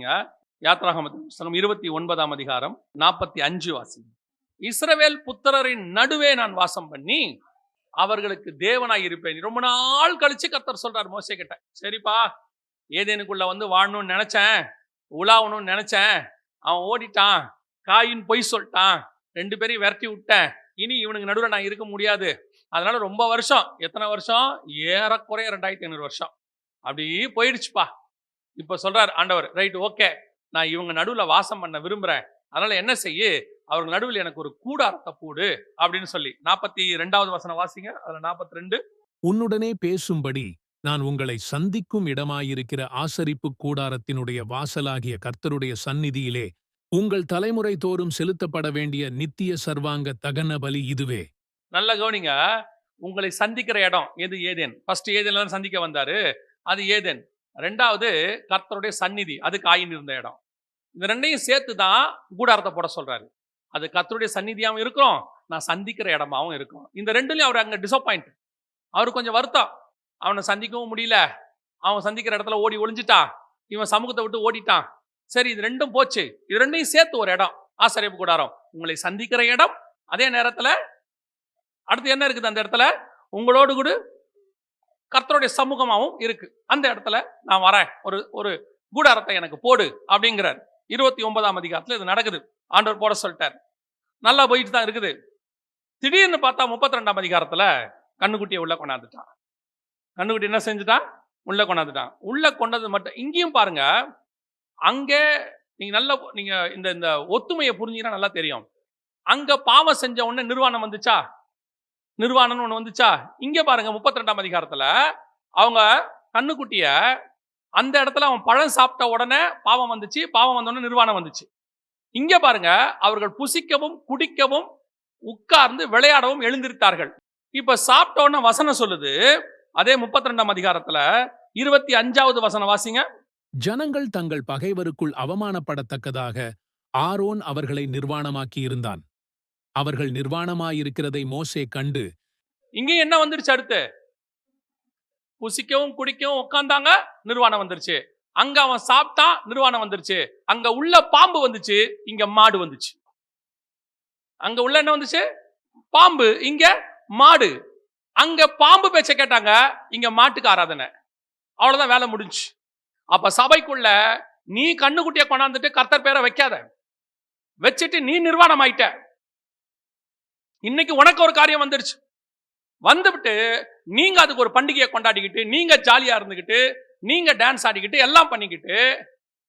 யாத்ராகமத்தின் புஸ்தகம் இருபத்தி ஒன்பதாம் அதிகாரம் நாற்பத்தி அஞ்சு வாசி இஸ்ரவேல் புத்திரரின் நடுவே நான் வாசம் பண்ணி அவர்களுக்கு தேவனாய் இருப்பேன். ரொம்ப நாள் கழிச்சு கத்தர் சொல்றார் மோசே கிட்ட. சரிப்பா ஏதேனுக்குள்ள வந்து வாழணும்னு நினைச்சேன் உலாவணும்னு நினைச்சேன் அவன் ஓடிட்டான் காயின் பொய் சொல்லிட்டான் ரெண்டு பேரையும் விரட்டி விட்டேன். இனி இவனுக்கு நடுவில் நான் இருக்க முடியாது. அதனால ரொம்ப வருஷம் எத்தனை வருஷம்? ஏறக்குறைய ரெண்டாயிரத்தி ஐநூறு வருஷம். அப்படி போயிடுச்சுப்பா. இப்போ சொல்றார் ஆண்டவர் ரைட் ஓகே. நான் இவங்க நடுவில் வாசம் பண்ண விரும்புறேன். அதனால என்ன செய்யு? அவர்கள் நடுவில் எனக்கு ஒரு கூடாரத்தை போடு அப்படின்னு சொல்லி. நாற்பத்தி ரெண்டாவது வசனம் வாசிங்க. அதுல நாற்பத்தி ரெண்டு. உன்னுடனே பேசும்படி நான் உங்களை சந்திக்கும் இடமாயிருக்கிற ஆசரிப்பு கூடாரத்தினுடைய வாசலாகிய கர்த்தருடைய சந்நிதியிலே உங்கள் தலைமுறை தோறும் செலுத்தப்பட வேண்டிய நித்திய சர்வாங்க தகன பலி இதுவே. நல்ல கவனிங்க. உங்களை சந்திக்கிற இடம் எது? ஏதேன்? ஃபர்ஸ்ட் ஏதேன்ல தான் சந்திக்க வந்தாரு. அது ஏதேன்? ரெண்டாவது கர்த்தருடைய சந்நிதி அது காயின் இருந்த இடம். இந்த ரெண்டையும் சேர்த்து தான் கூடாரத்தை போட சொல்றாரு. அது கர்த்தருடைய சந்நிதியாகவும் இருக்கிறோம் நான் சந்திக்கிற இடமாவும் இருக்கும் இந்த ரெண்டுலையும் அவர் அங்க டிசப்பாயிண்ட் அவர் கொஞ்சம் வருத்தம். அவனை சந்திக்கவும் முடியல. அவன் சந்திக்கிற இடத்துல ஓடி ஒளிஞ்சிட்டான். இவன் சமூகத்தை விட்டு ஓடிட்டான். சரி இது ரெண்டும் போச்சு. இது ரெண்டையும் சேர்த்து ஒரு இடம் ஆசிரியப்பு கூடாரம். உங்களை சந்திக்கிற இடம் அதே நேரத்துல அடுத்து என்ன இருக்குது அந்த இடத்துல? உங்களோடு கூட கர்த்தருடைய சமூகமாகவும் இருக்கு. அந்த இடத்துல நான் வரேன். ஒரு ஒரு கூடாரத்தை எனக்கு போடு அப்படிங்கிறார். இருபத்தி ஒன்பதாம் அதிகாரத்தில் இது நடக்குது. ஆண்டவர் போட சொல்லிட்டார். நல்லா போயிட்டு தான் இருக்குது. திடீர்னு பார்த்தா முப்பத்தி ரெண்டாம் அதிகாரத்துல கண்ணுக்குட்டியை உள்ள கொண்டாந்துட்டான். கண்ணுக்குட்டி என்ன செஞ்சுட்டான் உள்ள கொண்டாந்துட்டான். உள்ள கொண்டது மட்டும் இங்கேயும் பாருங்க அங்கே நீங்க நல்ல நீங்க இந்த இந்த ஒத்துமையை புரிஞ்சிங்கன்னா நல்லா தெரியும். அங்க பாவம் செஞ்ச உடனே நிர்வாணம் வந்துச்சா? நிர்வாணம்னு ஒன்று வந்துச்சா? இங்க பாருங்க முப்பத்தி ரெண்டாம் அதிகாரத்துல அவங்க கண்ணுக்குட்டிய அந்த இடத்துல அவன் பழம் சாப்பிட்ட உடனே பாவம் வந்துச்சு பாவம் வந்த உடனே நிர்வாணம் வந்துச்சு. இங்க பாருங்க அவர்கள் புசிக்கவும் குடிக்கவும் உட்கார்ந்து விளையாடவும் எழுந்திருத்தார்கள். இப்ப சாப்பிட்ட உடனே வசனம் சொல்லுது அதே முப்பத்தி ரெண்டாம் அதிகாரத்துல இருபத்தி அஞ்சாவது வசனம் வாசிங்க. ஜனங்கள் தங்கள் பகைவருக்குள் அவமானப்படத்தக்கதாக ஆரோன் அவர்களை நிர்வாணமாக்கி இருந்தான். அவர்கள் நிர்வாணமாயிருக்கிறதை மோசே கண்டு இங்கேயும் என்ன வந்துருச்சு அடுத்து? புசிக்கவும் குடிக்கவும் உட்காந்தாங்க நிர்வாணம் வந்துருச்சு. அங்க அவன் சாப்பிட்டான் நிர்வாணம் வந்துருச்சு. அங்க உள்ள பாம்பு வந்துச்சு இங்க மாடு வந்துச்சு. அங்க உள்ள என்ன வந்துச்சு? பாம்பு இங்க மாடு. அங்க பாம்பு பேச்ச கேட்டாங்க இங்க மாட்டுக்கு ஆராதனை. அவ்வளவுதான் வேலை முடிஞ்சு. அப்ப சபைக்குள்ள நீ கண்ணுக்குட்டிய கொண்டாந்துட்டு கர்த்தர் பேரை வைக்காத. வச்சுட்டு நீ நிர்வாணம் ஆயிட்ட இன்னைக்கு உனக்கு ஒரு காரியம் வந்துருச்சு. வந்துவிட்டு நீங்க அதுக்கு ஒரு பண்டிகையை கொண்டாடிக்கிட்டு நீங்க ஜாலியா இருந்துக்கிட்டு நீங்க டான்ஸ் ஆடிக்கிட்டு எல்லாம் பண்ணிக்கிட்டு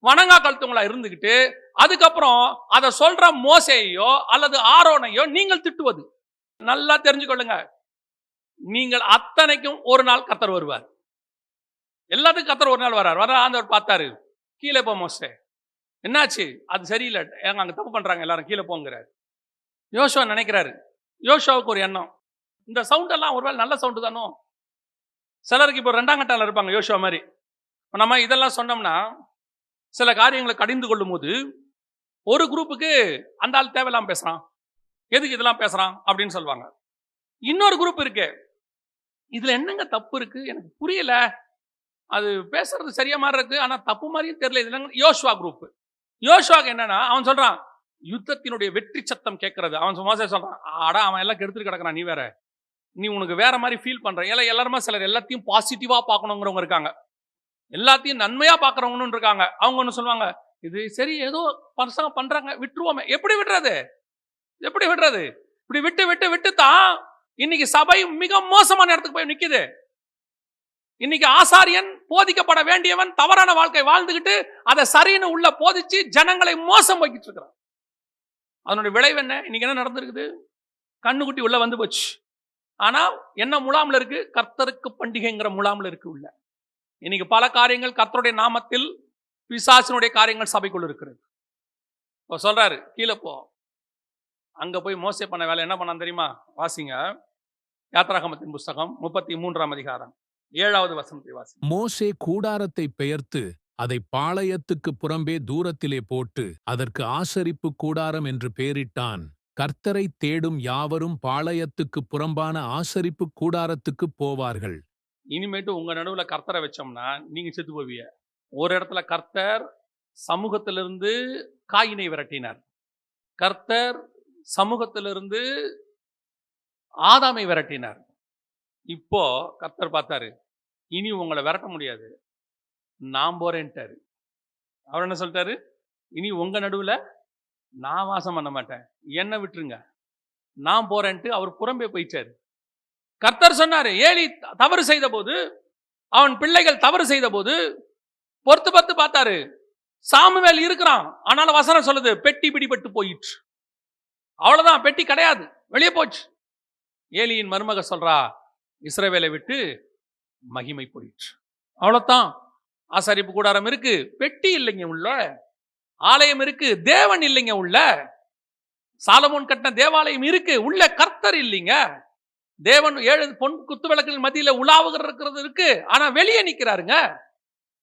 வணங்கா கழுத்தவங்களா இருந்துக்கிட்டு அதுக்கப்புறம் அதை சொல்ற மோசையோ அல்லது ஆரோனையோ நீங்கள் திட்டுவது. நல்லா தெரிஞ்சுக்கொள்ளுங்க. நீங்கள் அத்தனைக்கும் ஒரு நாள் கத்தர் வருவார். எல்லாத்துக்கும் கத்தர் ஒரு நாள் வரார். வர ஆண்டவர் பார்த்தாரு. கீழே போ மோசே. என்னாச்சு? அது சரியில்லை. அங்கே தப்பு பண்ணுறாங்க எல்லாரும். கீழே போங்கிறார். யோசுவா நினைக்கிறாரு. யோஷாவுக்கு ஒரு எண்ணம். இந்த சவுண்ட் எல்லாம் ஒருவேளை நல்ல சவுண்டு தானோ? சிலருக்கு இப்போ ரெண்டாம் கட்டால இருப்பாங்க யோஷா மாதிரி. நம்ம இதெல்லாம் சொன்னோம்னா சில காரியங்களை கடிந்து கொள்ளும் போது ஒரு குரூப்புக்கு அந்த ஆள் தேவையில்லாம பேசுறான். எதுக்கு இதெல்லாம் பேசுறான்? அப்படின்னு சொல்லுவாங்க. இன்னொரு குரூப் இருக்கு. இதுல என்னங்க தப்பு இருக்கு? எனக்கு புரியல. அது பேசுறது சரியா மாதிரி இருக்கு ஆனா தப்பு மாதிரியும் தெரியல. இதில் யோஷ்வா குரூப் யோஷ்வாக்கு என்னன்னா அவன் சொல்றான் யுத்தத்தினுடைய வெற்றி சத்தம் கேட்கறது. அவன் சும்மா சொல்றான் ஆடா அவன் எல்லாம் கெடுத்துட்டு கிடக்குறான் நீ வேற. நீ உனக்கு வேற மாதிரி ஃபீல் பண்ற. ஏன்னா எல்லாருமே சிலர் எல்லாத்தையும் பாசிட்டிவா பார்க்கணுங்கிறவங்க இருக்காங்க. எல்லாத்தையும் நன்மையா பார்க்கறவங்கன்னு இருக்காங்க. அவங்க ஒன்று சொல்லுவாங்க இது சரி ஏதோ பசங்க பண்றாங்க விட்டுருவோமே. எப்படி விடுறது? எப்படி விடுறது? இப்படி விட்டு விட்டு விட்டு தான் இன்னைக்கு சபை மிக மோசமான இடத்துக்கு போய் நிக்குது. இன்னைக்கு ஆசாரியன் போதிக்கப்பட வேண்டியவன் தவறான வாழ்க்கை வாழ்ந்துகிட்டு அதை சரின்னு உள்ள போதிச்சு ஜனங்களை மோசம் வைக்கிட்டு இருக்கிறான். அதனுடைய விளைவு என்ன? இன்னைக்கு என்ன நடந்திருக்குது? கண்ணுக்குட்டி உள்ளே வந்து போச்சு. ஆனால் என்ன முலாம்ல இருக்கு? கர்த்தருக்கு பண்டிகைங்கிற முலாமில் இருக்கு உள்ள. இன்னைக்கு பல காரியங்கள் கர்த்தருடைய நாமத்தில் பிசாசினுடைய காரியங்கள் சபைக்குள் இருக்கிறது. இப்போ சொல்கிறாரு கீழே போ. அங்கே போய் மோசே பண்ண வேலை என்ன பண்ணான் தெரியுமா? வாசிங்க. யாத்ராகமத்தின் புஸ்தகம் முப்பத்தி மூன்றாம் அதிகாரம் ஏழாவது வசனத்தை வாசி மோசே கூடாரத்தை பெயர்த்து அதை பாளையத்துக்கு புறம்பே தூரத்திலே போட்டு அதற்கு ஆசரிப்பு கூடாரம் என்று பெயரிட்டான் கர்த்தரை தேடும் யாவரும் பாளையத்துக்கு புறம்பான ஆசரிப்பு கூடாரத்துக்கு போவார்கள். இனிமேட்டு உங்க நடுவுல கர்த்தரை வச்சோம்னா நீங்க செத்து போவிய ஒரு இடத்துல கர்த்தர் சமூகத்திலிருந்து காயினை விரட்டினார். கர்த்தர் சமூகத்திலிருந்து ஆதாமை விரட்டினார். இப்போ கர்த்தர் பார்த்தாரு இனி உங்களை விரட்ட முடியாது. நான் போறேன்ட்டாரு. அவர் என்ன சொல்லிட்டாரு? இனி உங்க நடுவுல நான் வாசம் பண்ண மாட்டேன். என்ன விட்டுருங்க. நான் போறேன்ட்டு அவர் புறம்பே போயிட்டாரு. கர்த்தர் சொன்னாரு ஏலி தவறு செய்த போது அவன் பிள்ளைகள் தவறு செய்த போது பொறுத்து பார்த்து பார்த்தாரு. சாமுவேல் இருக்கிறான். ஆனாலும் வசனம் சொல்லுது பெட்டி பிடிபட்டு போயிற்று. அவ்வளவுதான் பெட்டி கிடையாது. வெளியே போச்சு. ஏலியின் மருமக சொல்றா இஸ்ரவேலை விட்டு மகிமை போயிற்று. அவ்வளவுதான். ஆசாரிப்பு கூடாரம் இருக்கு பெட்டி இல்லைங்க உள்ள ஆலயம் இருக்கு தேவன் இல்லைங்க உள்ள சாலமோன் கட்டின தேவாலயம் இருக்கு உள்ள கர்த்தர் இல்லைங்க. தேவன் ஏழு பொன் குத்து விளக்குகள் மத்தியில உலாவுகிற இருக்கிறது இருக்கு ஆனா வெளியே நிக்கிறாருங்க.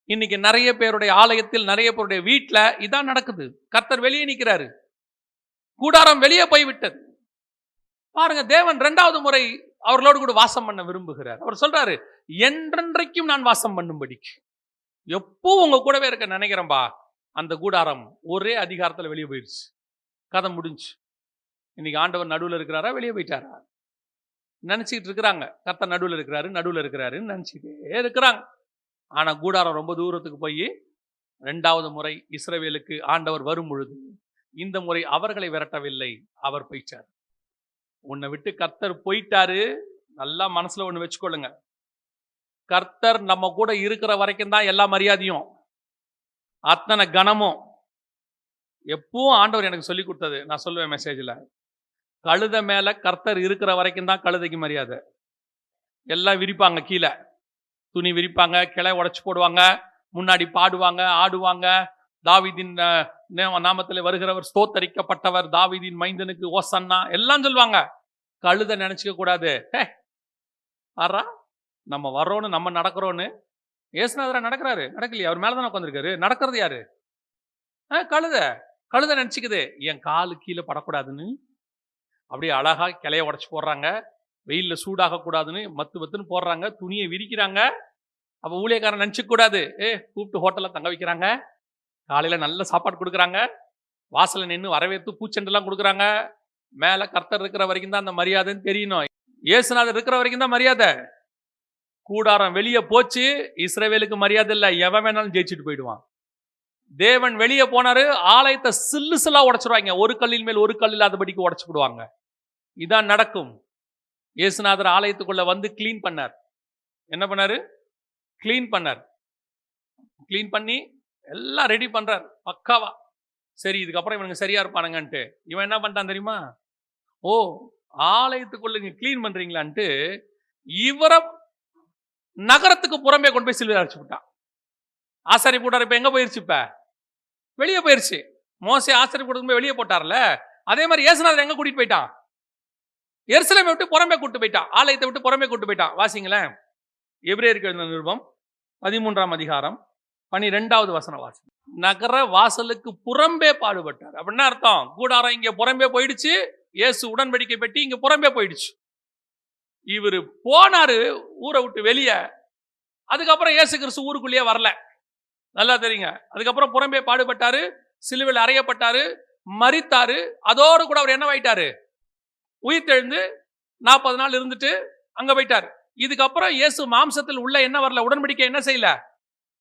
இன்னைக்கு நிறைய பேருடைய ஆலயத்தில் நிறைய பேருடைய வீட்டில் இதான் நடக்குது. கர்த்தர் வெளியே நிக்கிறாரு. கூடாரம் வெளியே போய்விட்டது. பாருங்க தேவன் ரெண்டாவது முறை அவர்களோடு கூட வாசம் பண்ண விரும்புகிறார். அவர் சொல்றாரு என்றென்றைக்கும் நான் வாசம் பண்ணும்படிக்கு. எப்போ உங்க கூடவே இருக்க நினைக்கிறேன்பா அந்த கூடாரம் ஒரே அதிகாரத்தில் வெளியே போயிடுச்சு. கதை முடிஞ்சு. இன்னைக்கு ஆண்டவர் நடுவில் இருக்கிறாரா வெளியே போயிட்டாரா? நினச்சிக்கிட்டு இருக்கிறாங்க. கர்த்தர் நடுவில் இருக்கிறாரு நடுவில் இருக்கிறாருன்னு நினச்சிக்கிட்டே இருக்கிறாங்க. ஆனால் கூடாரம் ரொம்ப தூரத்துக்கு போய் ரெண்டாவது முறை இஸ்ரவேலுக்கு ஆண்டவர் வரும் பொழுது இந்த முறை அவர்களை விரட்டவில்லை அவர் போயிட்டார். உன்னை விட்டு கர்த்தர் போயிட்டாரு நல்லா மனசில் ஒன்று வச்சுக்கொள்ளுங்க. கர்த்தர் நம்ம கூட இருக்கிற வரைக்கும் தான் எல்லா மரியாதையும் அத்தனை கனமும். எப்பவும் ஆண்டவர் எனக்கு சொல்லி கொடுத்தது. நான் சொல்லுவேன் மெசேஜில் கழுத மேல கர்த்தர் இருக்கிற வரைக்கும் தான் கழுதைக்கு மரியாதை. எல்லாம் விரிப்பாங்க கீழே. துணி விரிப்பாங்க கிளை உடைச்சு போடுவாங்க முன்னாடி பாடுவாங்க ஆடுவாங்க. தாவிதின் நாமத்தில் வருகிறவர் ஸ்தோத்தரிக்கப்பட்டவர். தாவிதின் மைந்தனுக்கு ஓசன்னா எல்லாம் சொல்லுவாங்க. கழுத நினச்சிக்க கூடாது. ஹே! ஆறா? நம்ம வர்றோன்னு நம்ம நடக்கிறோன்னு ஏசுநாதரா நடக்கிறாரு. நடக்கலையா அவர் மேலே தானே உட்காந்துருக்காரு நடக்கிறது யாரு? ஆ, கழுத. கழுத நினச்சிக்குது என் காலு கீழே படக்கூடாதுன்னு. அப்படியே அழகா கிளைய உடச்சி போடுறாங்க. வெயிலில் சூடாக கூடாதுன்னு மத்து மத்துன்னு போடுறாங்க. துணியை விரிக்கிறாங்க. அப்போ ஊழியக்காரன் நினச்சிக்கூடாது. ஏ கூப்பிட்டு ஹோட்டலில் தங்க வைக்கிறாங்க. காலையில் நல்ல சாப்பாடு கொடுக்குறாங்க. வாசலில் நின்று வரவேற்று பூச்செண்டெல்லாம் கொடுக்குறாங்க. மேலே கர்த்தர் இருக்கிற வரைக்கும் தான் அந்த மரியாதைன்னு தெரியணும். இயேசுநாதர் இருக்கிற வரைக்கும் தான் மரியாதை. கூடாரம் வெளியே போச்சு இஸ்ரேவேலுக்கு மரியாதை இல்லை எவன் வேணாலும் ஜெயிச்சுட்டு போயிடுவான். தேவன் வெளியே போனாரு ஆலயத்தை சில்லு சில்லா உடைச்சிருவாங்க. ஒரு கல்லின் மேல் ஒரு கல் இல்லாதபடிக்கு உடச்சு விடுவாங்க. இதான் நடக்கும். இயேசுநாதர் ஆலயத்துக்குள்ள வந்து க்ளீன் பண்ணார். என்ன பண்ணாரு? க்ளீன் பண்ணார். க்ளீன் பண்ணி எல்லாம் ரெடி பண்றார். பக்காவா. சரி இதுக்கப்புறம் இவனுங்க சரியா இருப்பானுங்கன்ட்டு. இவன் என்ன பண்ணிட்டான் தெரியுமா? ஓ ஆலயத்துக்குள்ள நீங்க க்ளீன் பண்றீங்களான்ட்டு இவரை நகரத்துக்கு புறம்பே கொண்டு போய் சிலுவை அரைச்சி விட்டான். ஆசாரி கூட்டார் இப்ப எங்க போயிருச்சு இப்போ? வெளியே போயிருச்சு. மோசே ஆசாரி கூட்டத்துக்கு போய் வெளியே போட்டார்ல? அதே மாதிரி ஏசுநாதர் எங்க கூட்டிட்டு போயிட்டான்? எருசலேமை விட்டு புறம்பே கூட்டு போயிட்டான். ஆலயத்தை விட்டு புறம்பே கூட்டு போயிட்டான். வாசிங்களேன். எபிரேயருக்கு எழுந்த நிருபம் பதிமூன்றாம் அதிகாரம் பனிரெண்டாவது வசன வாசி. நகர வாசலுக்கு புறம்பே பாடுபட்டார். அப்படின்னா அர்த்தம்? கூடாரம் இங்கே புறம்பே போயிடுச்சு இயேசு உடன்படிக்கை பெட்டி இங்க புறம்பே போயிடுச்சு. இவர் போனாரு ஊரை விட்டு வெளியே. அதுக்கப்புறம் இயேசு கிறிஸ்து ஊருக்குள்ளேயே வரல. நல்லா தெரியுங்க. அதுக்கப்புறம் புறம்பே பாடுபட்டாரு சிலுவையில் அறையப்பட்டாரு மரித்தாரு. அதோடு கூட அவர் என்னவாயிட்டாரு? உயிர்த்தெழுந்து நாற்பது நாள் இருந்துட்டு அங்கே போயிட்டார். இதுக்கப்புறம் இயேசு மாம்சத்தில் உள்ள என்ன வரல? உடன்படிக்கை என்ன செய்யல?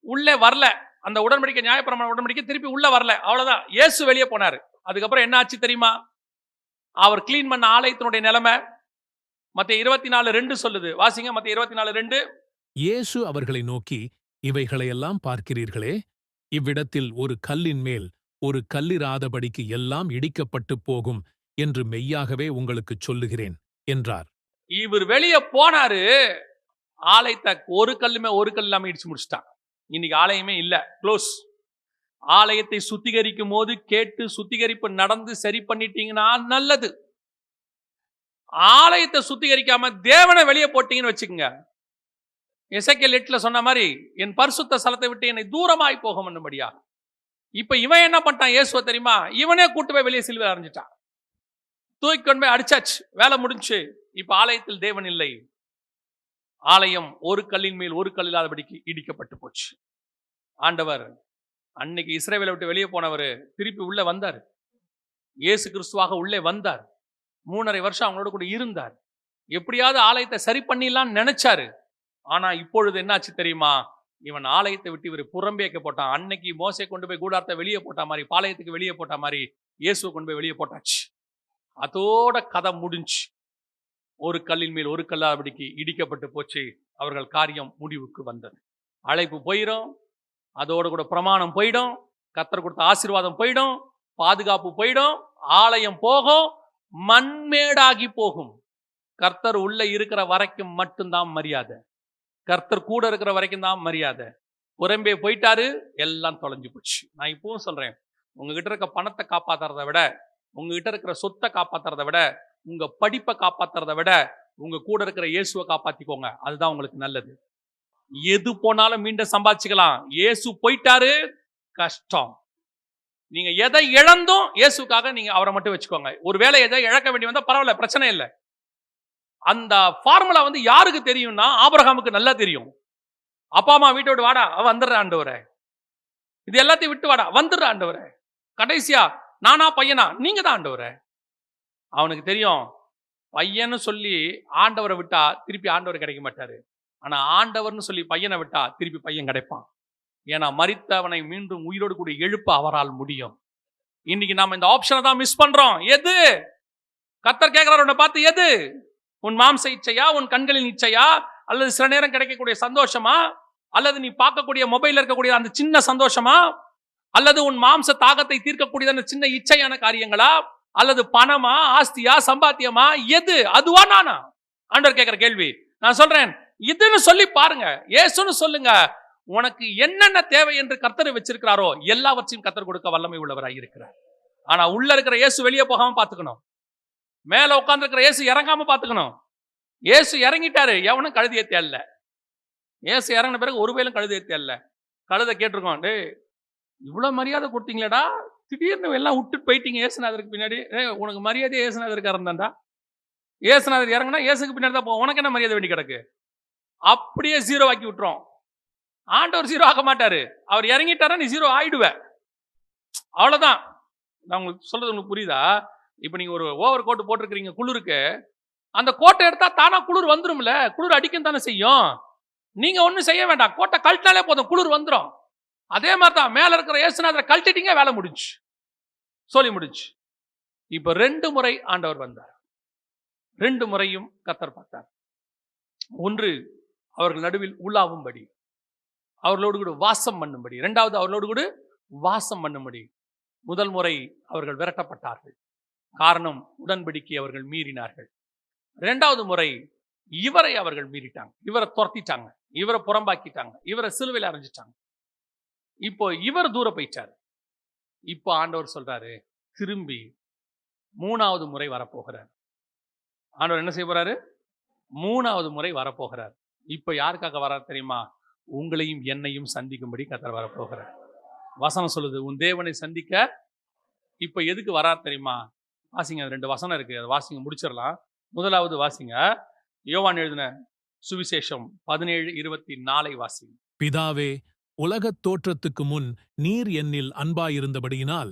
உள்ளே வரல. அந்த உடன்படிக்கை நியாயப்பிரமாண உடன்படிக்கை திருப்பி உள்ள வரல. அவ்வளோதான் இயேசு வெளியே போனாரு. அதுக்கப்புறம் என்ன ஆச்சு தெரியுமா? அவர் கிளீன் பண்ண ஆலயத்தினுடைய நிலைமை மத்த இருபத்தி நாலு ரெண்டு சொல்லுது. வாசிங்க மத்த இருபத்தி நாலு ரெண்டு. இயேசு அவர்களை நோக்கி இவைகளையெல்லாம் பார்க்கிறீர்களே இவ்விடத்தில் ஒரு கல்லின் மேல் ஒரு கல்லிராதபடிக்கு எல்லாம் இடிக்கப்பட்டுப் போகும் என்று மெய்யாகவே உங்களுக்குச் சொல்லுகிறேன் என்றார். இவர் வெளியே போனாரு. ஆலயத்தை ஒரு கல்லுமே ஒரு கல் இல்லாம இடிச்சு முடிச்சிட்டான். இன்னைக்கு ஆலயமே இல்ல. க்ளோஸ் ஆலயத்தை சுத்திகரிக்கும் போது கேட்டு சுத்திகரிப்பு நடந்து சரி பண்ணிட்டீங்கன்னா நல்லது. ஆலயத்தை சுத்திகரிக்காம தேவனை வெளியே போட்டீங்கன்னு வச்சுக்கோங்க. இசைக்கல் எட்டில் சொன்ன மாதிரி என் பரிசுத்த ஸ்தலத்தை விட்டு என்னை தூரமாய் போக பண்ணும்படியா இப்போ இவன் என்ன பண்ணிட்டான்? இயேசுவ தெரியுமா? இவனே கூட்டு போய் வெளியே சிலுவை அரைஞ்சிட்டான் தூக்கி கொண்டு போய் அடிச்சாச்சு. வேலை முடிஞ்சு. இப்போ ஆலயத்தில் தேவன் இல்லை. ஆலயம் ஒரு கல்லின் மேல் ஒரு கல் இல்லாதபடிக்கு இடிக்கப்பட்டு போச்சு. ஆண்டவர் அன்னைக்கு இஸ்ரேவேலை விட்டு வெளியே போனவர் திருப்பி உள்ளே வந்தார். இயேசு கிறிஸ்துவாக உள்ளே வந்தார். மூணரை வருஷம் அவங்களோட கூட இருந்தார். எப்படியாவது ஆலயத்தை சரி பண்ணிடலாம்னு நினைச்சாரு. ஆனா இப்பொழுது என்னாச்சு தெரியுமா? இவன் ஆலயத்தை விட்டு இவர் புறம்பேக்க போட்டான் அன்னைக்கு மோசை கொண்டு போய் கூடாரத்தை வெளியே போட்ட மாதிரி பாளையத்துக்கு வெளியே போட்ட மாதிரி இயேசுவை கொண்டு போய் வெளியே போட்டாச்சு. அதோட கதை முடிஞ்சு ஒரு கல்லின் மேல் ஒரு கல்லாபடிக்கு இடிக்கப்பட்டு போச்சு. அவர்கள் காரியம் முடிவுக்கு வந்தது. அழைப்பு போயிடும் அதோட கூட பிரமாணம் போயிடும் கத்தர் கொடுத்த ஆசீர்வாதம் போயிடும் பாதுகாப்பு போயிடும் ஆலயம் போகும் மண்மேடாகி போகும். கர்த்தர் உள்ள இருக்கிற வரைக்கும் மட்டும்தான் மரியாதை. கர்த்தர் கூட இருக்கிற வரைக்கும் தான் மரியாதை. புறம்பே போயிட்டாரு எல்லாம் தொலைஞ்சு போச்சு. நான் இப்பவும் சொல்றேன் உங்ககிட்ட இருக்க பணத்தை காப்பாத்துறதை விட உங்ககிட்ட இருக்கிற சொத்தை காப்பாத்துறதை விட உங்க படிப்பை காப்பாத்துறதை விட உங்க கூட இருக்கிற இயேசுவை காப்பாத்திக்கோங்க. அதுதான் உங்களுக்கு நல்லது. எது போனாலும் மீண்டும் சம்பாதிச்சுக்கலாம். இயேசு போயிட்டாரு கஷ்டம். நீங்க எதை இழந்தும் இயேசுக்காக நீங்க அவரை மட்டும் வச்சுக்கோங்க. ஒருவேளை எதை இழக்க வேண்டி வந்தால் பரவாயில்ல பிரச்சனை இல்லை. அந்த ஃபார்முலா வந்து யாருக்கு தெரியும்னா ஆபிரகாமுக்கு நல்லா தெரியும். அப்பா அம்மா வீட்டை விட்டு வாடா வந்துடுற ஆண்டவரே. இது எல்லாத்தையும் விட்டு வாடா வந்துடுற ஆண்டவரே. கடைசியா நானா பையனா? நீங்க தான் ஆண்டவரே. அவனுக்கு தெரியும் பையன்னு சொல்லி ஆண்டவரை விட்டா திருப்பி ஆண்டவர் கிடைக்க மாட்டாரு. ஆனா ஆண்டவர்னு சொல்லி பையனை விட்டா திருப்பி பையன் கிடைப்பான். ஏன்னா மறித்தவனை மீண்டும் உயிரோடு கூட எழுப்ப அவரால் முடியும். இன்னைக்கு நாம் இந்த ஆப்ஷனை தான் மிஸ் பண்றோம். எது? கத்தர் கேட்கிறார் உன்னை பார்த்து எது? உன் மாம்ச இச்சையா? உன் கண்களின் இச்சையா? அல்லது சில நேரம் கிடைக்கக்கூடிய சந்தோஷமா? அல்லது நீ பார்க்கக்கூடிய மொபைல் இருக்கக்கூடிய அந்த சின்ன சந்தோஷமா? அல்லது உன் மாம்ச தாகத்தை தீர்க்கக்கூடிய அந்த சின்ன இச்சையான காரியங்களா? அல்லது பணமா? ஆஸ்தியா? சம்பாத்தியமா? எது? அதுவா நானா? ஆண்டவர் கேட்கிற கேள்வி. நான் சொல்றேன் இதுன்னு சொல்லி பாருங்க. ஏசுன்னு சொல்லுங்க. உனக்கு என்னென்ன தேவை என்று கர்த்தர் வச்சிருக்கிறாரோ எல்லாவற்றையும் கர்த்தர் கொடுக்க வல்லமை உள்ளவராக இருக்கிறார். ஆனா உள்ள இருக்கிற இயேசு வெளியே போகாம பாத்துக்கணும் மேல உட்கார்ந்து இருக்கிற இயேசு இறங்காம பாத்துக்கணும் இயேசு இறங்கிட்டாரு. எவனும் கழுதியை தேல்ல இயேசு இறங்கின பிறகு ஒரு வேலும் கழுதியை தேல்ல கழுதை கேட்டிருக்கோம் இவ்வளவு மரியாதை கொடுத்தீங்களேடா. திடீர்னு எல்லாம் விட்டுட்டு போயிட்டீங்க. ஏசுநாதருக்கு பின்னாடி. ஏ உனக்கு மரியாதை ஏசுநாதருக்கு இருந்தாண்டா ஏசுநாதர் இறங்கினா ஏசுக்கு பின்னாடி தான் உனக்கு என்ன மரியாதை வேண்டி கிடக்கு? அப்படியே ஜீரோ ஆக்கி விட்டுரும். ஆண்டவர் ஜீரோ ஆக மாட்டாரு. அவர் இறங்கிட்டாரா நீ ஜீரோ ஆயிடுவ. அவ்வளவுதான். நான் உங்களுக்கு சொல்றது உங்களுக்கு புரியுதா? இப்போ நீங்க ஒரு ஓவர் கோட் போட்டிருக்கிறீங்க குளிருக்கு. அந்த கோட்டை எடுத்தா தானா குளிர் வந்துரும்ல? குளிர் அடிக்கும் தானே செய்யும்? நீங்க ஒன்றும் செய்ய வேண்டாம். கோட்டை கழட்டினாலே போதும் குளிர் வந்துடும் அதே மாதிரி தான் மேல இருக்கிற ஏசுநாதரை கழட்டிட்டீங்க வேலை முடிஞ்சு. சொல்லி முடிஞ்சு. இப்போ ரெண்டு முறை ஆண்டவர் வந்தார். ரெண்டு முறையும் கத்தர் பார்த்தார். ஒன்று அவர்கள் நடுவில் உள்ளாவும்படி அவர்களோடு கூட வாசம் பண்ணும்படி. இரண்டாவது அவர்களோடு கூட வாசம் பண்ணும்படி முதல் முறை அவர்கள் விரட்டப்பட்டார்கள். காரணம் உடன்படிக்கை அவர்கள் மீறினார்கள். இரண்டாவது முறை இவரை அவர்கள் மீறிட்டாங்க. இவரை துரத்திட்டாங்க. இவரை புறம்பாக்கிட்டாங்க. இவரை சிலுவையில் அரைஞ்சிட்டாங்க. இப்போ இவர் தூர போயிட்டாரு. இப்போ ஆண்டவர் சொல்றாரு திரும்பி மூணாவது முறை வரப்போகிறார். ஆண்டவர் என்ன செய்ய போறாரு? மூணாவது முறை வரப்போகிறார். இப்போ யாருக்காக வரார் தெரியுமா? உங்களையும் என்னையும் சந்திக்கும்படி கத்தர் வரப்போகிறார். வசனம் சொல்லுது உன் தேவனை சந்திக்க இப்போ எதுக்கு வரார் தெரியுமா? வாசிங்க ரெண்டு வசனம் இருக்கு அதை வாசிங்க முடிச்சிடலாம். முதலாவது வாசிங்க யோவான் எழுதின சுவிசேஷம் பதினேழு இருபத்தி நாலை வாசிங்க. பிதாவே உலகத் தோற்றத்துக்கு முன் நீர் என்னில் அன்பாயிருந்தபடியினால்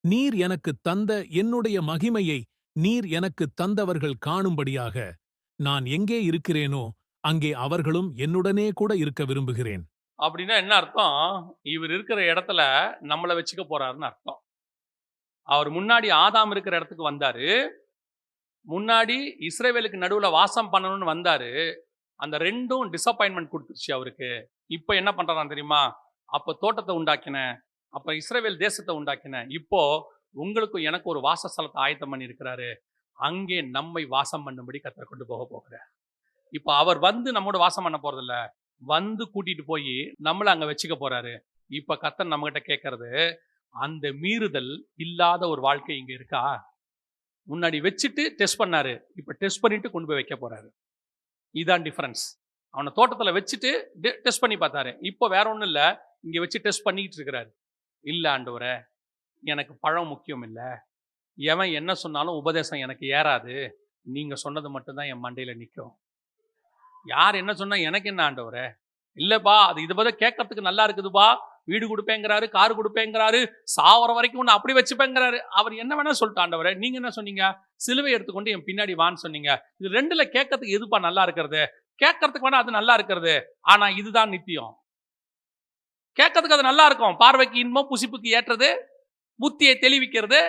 நீர் எனக்கு தந்த என்னுடைய மகிமையை நீர் எனக்கு தந்தவர்கள் காணும்படியாக நான் எங்கே இருக்கிறேனோ அங்கே அவர்களும் என்னுடனே கூட இருக்க விரும்புகிறேன். அப்படின்னா என்ன அர்த்தம்? இவர் இருக்கிற இடத்துல நம்மளை வச்சுக்க போறாருன்னு அர்த்தம். அவர் முன்னாடி ஆதாம் இருக்கிற இடத்துக்கு வந்தாரு. முன்னாடி இஸ்ரேவேலுக்கு நடுவுல வாசம் பண்ணணும்னு வந்தாரு. அந்த ரெண்டும் டிசப்பாயின்மெண்ட் கொடுத்துருச்சு அவருக்கு. இப்போ என்ன பண்றாராம் தெரியுமா? அப்போ தோட்டத்தை உண்டாக்கினேன் அப்ப இஸ்ரேவேல் தேசத்தை உண்டாக்கினேன் இப்போ உங்களுக்கும் எனக்கு ஒரு வாசஸ்தலத்தை ஆயத்தம் பண்ணி இருக்கிறாரு அங்கே நம்மை வாசம் பண்ணும்படி கத்தர் கொண்டு போக போகிறார். இப்போ அவர் வந்து நம்மோட வாசம் பண்ண போறதில்ல. வந்து கூட்டிட்டு போய் நம்மளை அங்க வச்சுக்க போறாரு. இப்ப கத்தன் நம்மகிட்ட கேட்கறது அந்த மீறுதல் இல்லாத ஒரு வாழ்க்கை இங்க இருக்கா? முன்னாடி வச்சுட்டு டெஸ்ட் பண்ணாரு. இப்ப டெஸ்ட் பண்ணிட்டு கொண்டு போய் வைக்க போறாரு. இதான் டிஃபரன்ஸ் அவனை தோட்டத்தில் வச்சுட்டு டெஸ்ட் பண்ணி பார்த்தாரு. இப்போ வேற ஒன்றும் இல்லை. இங்கே வச்சு டெஸ்ட் பண்ணிக்கிட்டு இருக்கிறாரு. இல்லை ஆண்டவரே எனக்கு பழம் முக்கியம் இல்லை. எவன் என்ன சொன்னாலும் உபதேசம் எனக்கு ஏறாது. நீங்கள் சொன்னது மட்டும்தான் என் மண்டையில் நிற்கும் யார் என்ன சொன்னா எனக்கு என்ன ஆண்டவரே? இல்லைப்பா அது இதை பதில் கேட்கறதுக்கு நல்லா இருக்குதுப்பா. வீடு கொடுப்பேங்கிறாரு கார் கொடுப்பேங்கிறாரு சாவர வரைக்கும் ஒன்று அப்படி வச்சுப்பேங்கிறாரு. அவர் என்ன வேணா சொல்லிட்டு ஆண்டவரே. நீங்க என்ன சொன்னீங்க? சிலுவை எடுத்துக்கொண்டு என் பின்னாடி வான்னு சொன்னீங்க. இது ரெண்டுல கேட்கறதுக்கு எதுப்பா நல்லா இருக்கிறது? கேட்கறதுக்கு வேணா அது நல்லா இருக்கிறது. ஆனா இதுதான் நித்தியம். கேட்கறதுக்கு அது நல்லா இருக்கும். பார்வைக்கு இன்பம் புசிப்புக்கு ஏற்றது புத்தியை தெளிவிக்கிறது.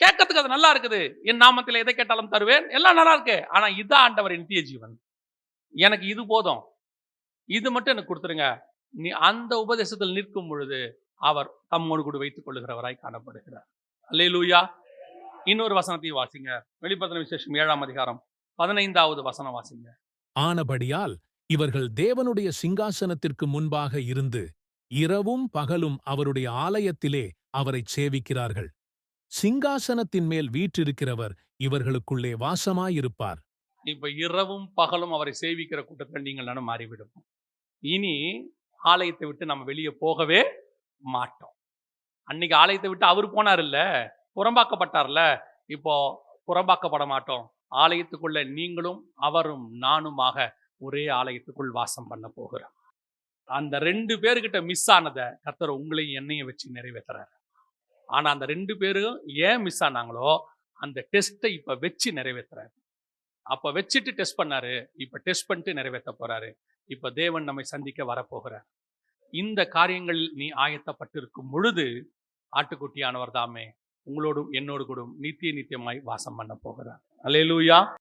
கேட்கறதுக்கு அது நல்லா இருக்குது. என் நாமத்தில் எதை கேட்டாலும் தருவேன். எல்லாம் நல்லா இருக்கு. ஆனா இதான் ஆண்டவர் நித்திய ஜீவன். எனக்கு இது போதும். இது மட்டும் எனக்கு கொடுத்துருங்க. நீ அந்த உபதேசத்தில் நிற்கும் பொழுது அவர் தம்மோடு கூட வைத்துக் கொள்ளுகிறவராய் காணப்படுகிறார். அல்லேலூயா. இன்னொரு வசனத்தையும் வாசிங்க. வெளிப்பதன விசேஷம் ஏழாம் அதிகாரம் பதினைந்தாவது வசனம் வாசிங்க. ஆனபடியால் இவர்கள் தேவனுடைய சிங்காசனத்திற்கு முன்பாக இருந்து இரவும் பகலும் அவருடைய ஆலயத்திலே அவரைச் சேவிக்கிறார்கள். சிங்காசனத்தின் மேல் வீற்றிருக்கிறவர் இவர்களுக்குள்ளே வாசமாயிருப்பார். இப்ப இரவும் பகலும் அவரை சேவிக்கிற கூட்டத்தில் நீங்கள் நானும் மாறிவிடும். இனி ஆலயத்தை விட்டு நம்ம வெளியே போகவே மாட்டோம். அன்னைக்கு ஆலயத்தை விட்டு அவர் போனார் இல்ல புறம்பாக்கப்பட்டார்ல? இப்போ புறம்பாக்கப்பட மாட்டோம். ஆலயத்துக்குள்ள நீங்களும் அவரும் நானுமாக ஒரே ஆலயத்துக்குள் வாசம் பண்ண போகிறோம். அந்த ரெண்டு பேர்கிட்ட மிஸ் ஆனதை கர்த்தர் உங்களையும் என்னையும் வச்சு நிறைவேற்றுறாரு. ஆனா அந்த ரெண்டு பேரும் ஏன் மிஸ் ஆனாங்களோ அந்த டெஸ்ட்டை இப்ப வச்சு நிறைவேற்றுறாரு. அப்ப வச்சுட்டு டெஸ்ட் பண்ணாரு. இப்ப டெஸ்ட் பண்ணிட்டு நிறைவேற்ற போறாரு. இப்ப தேவன் நம்மை சந்திக்க வரப்போகிறார். இந்த காரியங்களில் நீ ஆயத்தப்பட்டிருக்கும் பொழுது ஆட்டுக்குட்டியானவர் தாமே உங்களோடும் என்னோடு கூட நித்திய நித்தியமாய் வாசம் பண்ண போகிறார். அல்லேலூயா